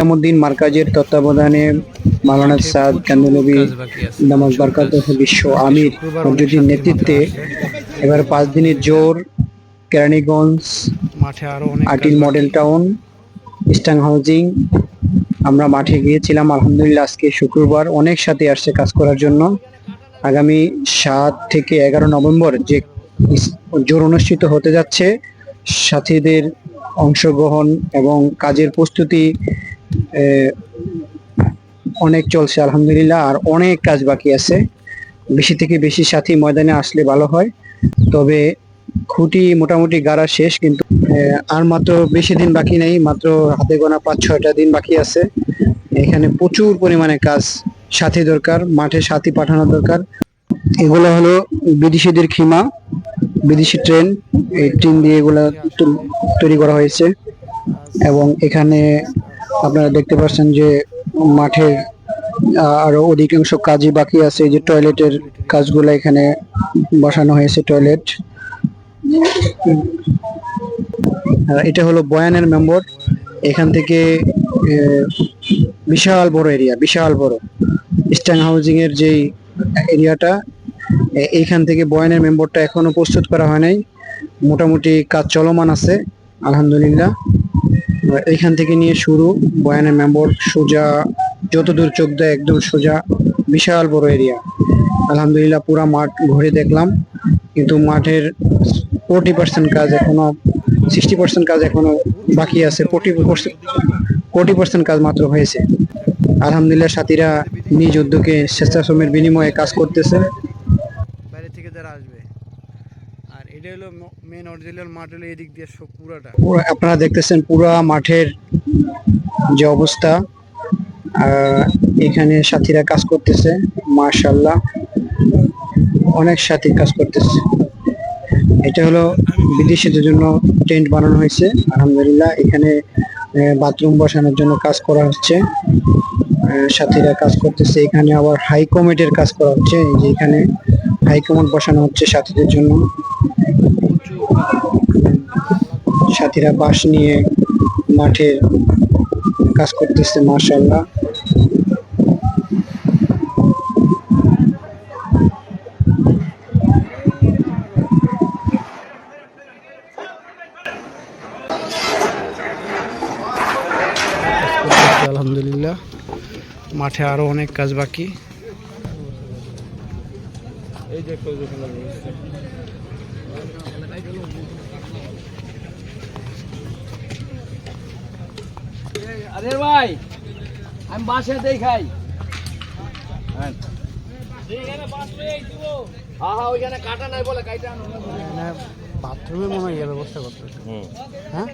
নিজামুদ্দিন মার্কাজের তত্ত্বাবধানে মাওলানা সাদ কান্দনবী নামাজ বারকাত বিশ্ব আমির মসজিদের নেতৃত্বে এবার পাঁচ দিনের জোর কেরানীগঞ্জ মাঠে আরও অনেক আটিল মডেল টাউন ইস্টার্ন হাউজিং। আমরা মাঠে গিয়েছিলাম আলহামদুলিল্লাহ আজকে শুক্রবার। অনেক সাথে আসছে কাজ করার জন্য। আগামী সাত থেকে এগারো নভেম্বর যে জোর অনুষ্ঠিত হতে যাচ্ছে সাথীদের অংশগ্রহণ এবং কাজের প্রস্তুতি অনেক চলছে, আলহামদুলিল্লাহ, আর অনেক কাজ বাকি আছে। বেশি থেকে বেশি সাথী ময়দানে আসলে ভালো হয়। তবে খুঁটি মোটামুটি গাড়া শেষ, কিন্তু আর মাত্র বেশি দিন বাকি নেই, মাত্র হাতে গোনা পাঁচ, ছয়টা দিন বাকি আছে। এখানে প্রচুর পরিমাণে কাজ, সাথী দরকার, মাঠে সাথী পাঠানো দরকার। এগুলো হলো বিদেশিদের খিমা, বিদেশি ট্রেন, এই ট্রেন দিয়ে এগুলা তৈরি করা হয়েছে। এবং এখানে আপনারা দেখতে পাচ্ছেন যে মাঠের আরও অধিকাংশ কাজই বাকি আছে। যে টয়লেটের কাজগুলো এখানে বসানো হয়েছে টয়লেট এটা হলো বয়ানের মেম্বর। এখান থেকে বিশাল বড় এরিয়া বিশাল বড়। ইস্টার্ন হাউজিং এর যেই এরিয়াটা এইখান থেকে বয়ানের মেম্বরটা এখনও প্রস্তুত করা হয় নাই। মোটামুটি কাজ চলমান আছে, আলহামদুলিল্লাহ। এইখান থেকে নিয়ে শুরু। বয়ানের মেম্বর সোজা, যতদূর চোখ দেয় একদম সোজা, বিশাল বড় এরিয়া। আলহামদুলিল্লাহ পুরা মাঠ ঘুরে দেখলাম। কিন্তু মাঠের ফোরটি পার্সেন্ট কাজ এখনও সিক্সটি পার্সেন্ট কাজ এখনও বাকি আছে। ফোরটি ফোরটি পার্সেন্ট কাজ মাত্র হয়েছে। আলহামদুলিল্লাহ সাথীরা নিজ উদ্যোগে স্বেচ্ছাশ্রমের বিনিময়ে কাজ করতেছে। বাইরে থেকে যারা আসবে। এটা হলো মেন অরিজিনাল মাঠ এদিক দিয়ে পুরাটা। পুরো- আপনারা দেখতেছেন পুরা মাঠের যে অবস্থা। এখানে সাথীরা কাজ করতেছে মাশাল্লাহ অনেক সাথী কাজ করতেছে। এটা হলো বিদেশিদের জন্য টেন্ট বানানো হয়েছে। আলহামদুলিল্লাহ, এখানে বাথরুম বসানোর জন্য কাজ করা হচ্ছে। সাথীরা কাজ করতেছে। এখানে আবার হাই কাজ করা হচ্ছে। যে এখানে হাই বসানো হচ্ছে সাথীদের জন্য। সাথীরা বাঁশ নিয়ে মাঠে কাজ করতেছে করতেছে আলহামদুলিল্লাহ মাঠে আরও অনেক কাজ বাকি। এই আরে ভাই আমি বাসে দেখাই হ্যাঁ। ওইখানে কাটা নাই বলে কাইটা বাথরুমে মনে হয় ইয়ে ব্যবস্থা করতেছে হ্যাঁ?